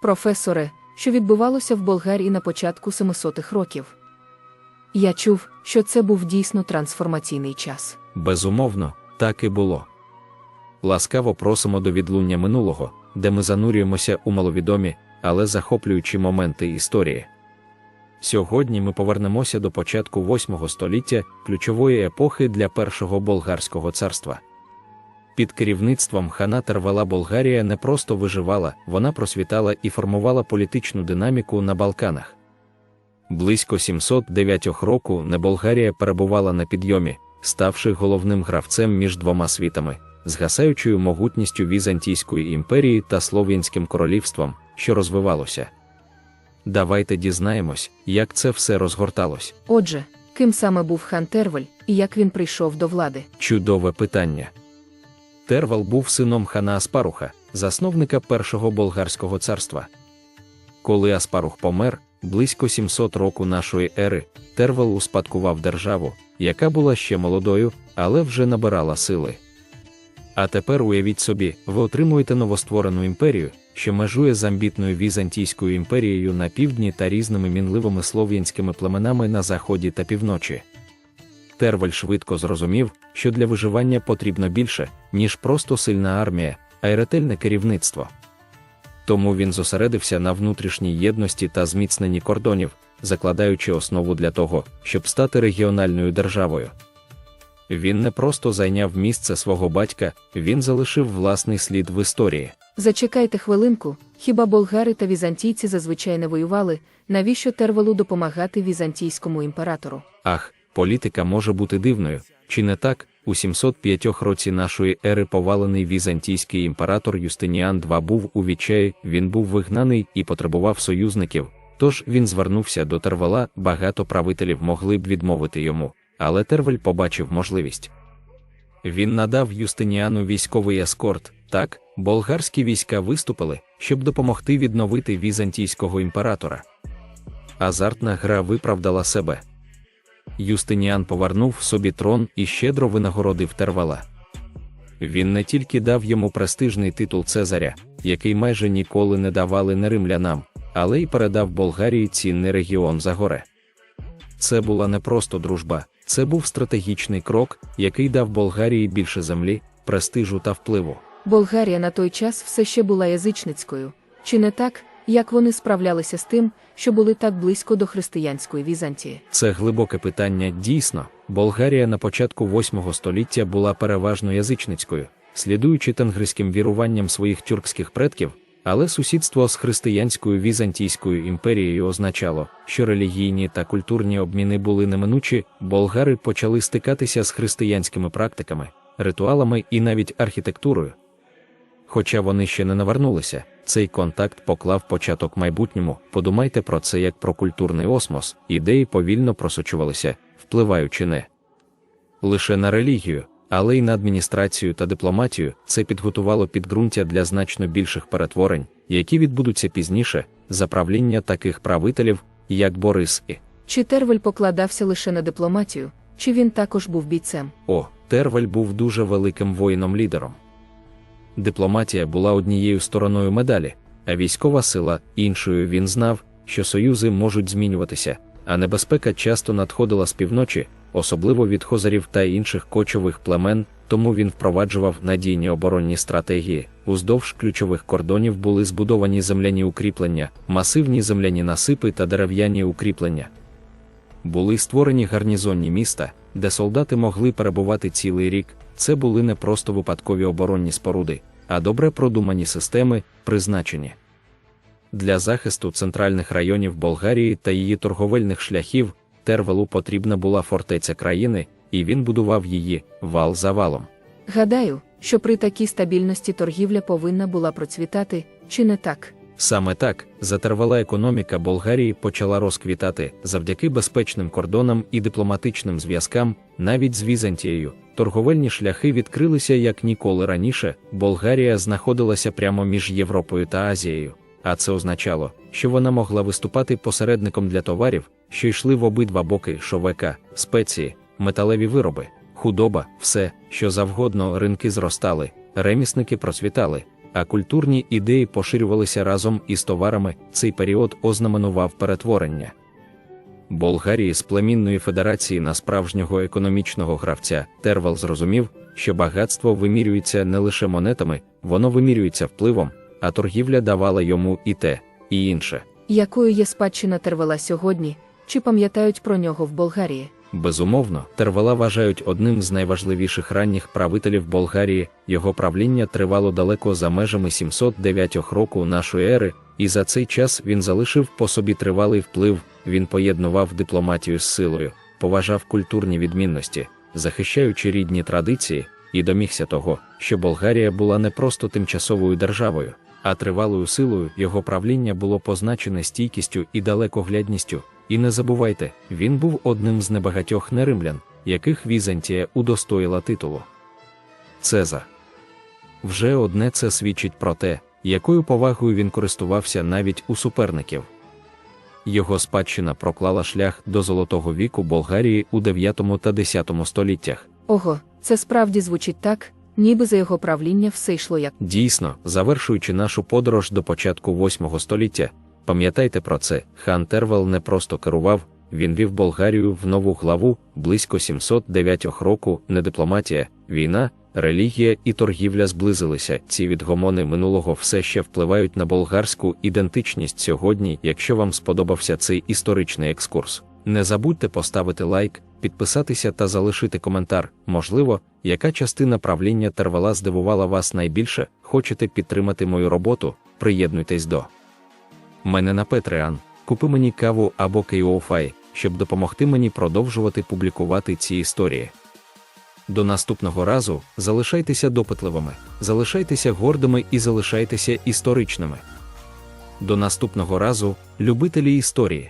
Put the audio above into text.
професоре, що відбувалося в Болгарії на початку 700-х років. Я чув, що це був дійсно трансформаційний час. Безумовно, так і було. Ласкаво просимо до відлуння минулого, де ми занурюємося у маловідомі, але захоплюючі моменти історії. Сьогодні ми повернемося до початку 8 століття, ключової епохи для першого болгарського царства. Під керівництвом хана Тервала Болгарія не просто виживала, вона просвітала і формувала політичну динаміку на Балканах. Близько 709 року не Болгарія перебувала на підйомі, ставши головним гравцем між двома світами, згасаючою могутністю Візантійської імперії та Слов'янським королівством, що розвивалося. Давайте дізнаємось, як це все розгорталось. Отже, ким саме був хан Тервель і як він прийшов до влади? Чудове питання. Тервал був сином хана Аспаруха, засновника першого болгарського царства. Коли Аспарух помер, близько 700 року нашої ери, Тервал успадкував державу, яка була ще молодою, але вже набирала сили. А тепер уявіть собі, ви отримуєте новостворену імперію, що межує з амбітною Візантійською імперією на півдні та різними мінливими слов'янськими племенами на заході та півночі. Терваль швидко зрозумів, що для виживання потрібно більше, ніж просто сильна армія, а й ретельне керівництво. Тому він зосередився на внутрішній єдності та зміцненні кордонів, закладаючи основу для того, щоб стати регіональною державою. Він не просто зайняв місце свого батька, він залишив власний слід в історії. Зачекайте хвилинку, хіба болгари та візантійці зазвичай не воювали, навіщо Тервелу допомагати візантійському імператору? Ах, політика може бути дивною, чи не так? У 705 році нашої ери повалений візантійський імператор Юстиніан II був у відчаї, він був вигнаний і потребував союзників. Тож він звернувся до Тервела, багато правителів могли б відмовити йому, але Тервель побачив можливість. Він надав Юстиніану військовий ескорт. Так, болгарські війська виступили, щоб допомогти відновити візантійського імператора. Азартна гра виправдала себе. Юстиніан повернув собі трон і щедро винагородив Тервала. Він не тільки дав йому престижний титул Цезаря, який майже ніколи не давали не римлянам, але й передав Болгарії цінний регіон за горе. Це була не просто дружба, це був стратегічний крок, який дав Болгарії більше землі, престижу та впливу. Болгарія на той час все ще була язичницькою, чи не так, як вони справлялися з тим, що були так близько до християнської Візантії? Це глибоке питання. Дійсно, Болгарія на початку 8 століття була переважно язичницькою, слідуючи тенгриським віруванням своїх тюркських предків, але сусідство з християнською Візантійською імперією означало, що релігійні та культурні обміни були неминучі, болгари почали стикатися з християнськими практиками, ритуалами і навіть архітектурою. Хоча вони ще не навернулися, цей контакт поклав початок майбутньому. Подумайте про це як про культурний осмос, ідеї повільно просочувалися, впливаючи не лише на релігію, але й на адміністрацію та дипломатію. Це підготувало підґрунтя для значно більших перетворень, які відбудуться пізніше, за правління таких правителів, як Борис і Чи Тервель покладався лише на дипломатію, чи він також був бійцем? О, Тервель був дуже великим воїном-лідером. Дипломатія була однією стороною медалі, а військова сила іншою він знав, що союзи можуть змінюватися, а небезпека часто надходила з півночі, особливо від хозарів та інших кочових племен, тому він впроваджував надійні оборонні стратегії. Уздовж ключових кордонів були збудовані земляні укріплення, масивні земляні насипи та дерев'яні укріплення. Були створені гарнізонні міста, де солдати могли перебувати цілий рік. Це були не просто випадкові оборонні споруди, а добре продумані системи, призначені для захисту центральних районів Болгарії та її торговельних шляхів. Тервелу потрібна була фортеця країни, і він будував її вал за валом. Гадаю, що при такій стабільності торгівля повинна була процвітати, чи не так? Саме так затервала економіка Болгарії почала розквітати завдяки безпечним кордонам і дипломатичним зв'язкам, навіть з Візантією. Торговельні шляхи відкрилися як ніколи раніше. Болгарія знаходилася прямо між Європою та Азією, а це означало, що вона могла виступати посередником для товарів, що йшли в обидва боки шовека, спеції, металеві вироби, худоба, все, що завгодно ринки зростали, ремісники процвітали, а культурні ідеї поширювалися разом із товарами. Цей період ознаменував перетворення. Болгарії з племінної федерації на справжнього економічного гравця Тервал зрозумів, що багатство вимірюється не лише монетами, воно вимірюється впливом, а торгівля давала йому і те, і інше. Якою є спадщина Тервела сьогодні, чи пам'ятають про нього в Болгарії? Безумовно, Тервела вважають одним з найважливіших ранніх правителів Болгарії. Його правління тривало далеко за межами 709 року нашої ери, і за цей час він залишив по собі тривалий вплив. Він поєднував дипломатію з силою, поважав культурні відмінності, захищаючи рідні традиції, і домігся того, що Болгарія була не просто тимчасовою державою, а тривалою силою його правління було позначене стійкістю і далекоглядністю. І не забувайте, він був одним з небагатьох неримлян, яких Візантія удостоїла титулу. Цезар. Вже одне це свідчить про те, якою повагою він користувався навіть у суперників. Його спадщина проклала шлях до золотого віку Болгарії у 9 та 10 століттях. Ого, це справді звучить так, ніби за його правління все йшло як. Дійсно, завершуючи нашу подорож до початку 8 століття, пам'ятайте про це, хан Тервел не просто керував, він вів Болгарію в нову главу близько 709 року. Не дипломатія, війна, релігія і торгівля зблизилися. Ці відгомони минулого все ще впливають на болгарську ідентичність сьогодні. Якщо вам сподобався цей історичний екскурс, не забудьте поставити лайк, підписатися та залишити коментар. Можливо, яка частина правління Тервела здивувала вас найбільше, хочете підтримати мою роботу, приєднуйтесь до мене на Patreon, купи мені каву або KOFI, щоб допомогти мені продовжувати публікувати ці історії. До наступного разу залишайтеся допитливими, залишайтеся гордими і залишайтеся історичними. До наступного разу, любителі історії.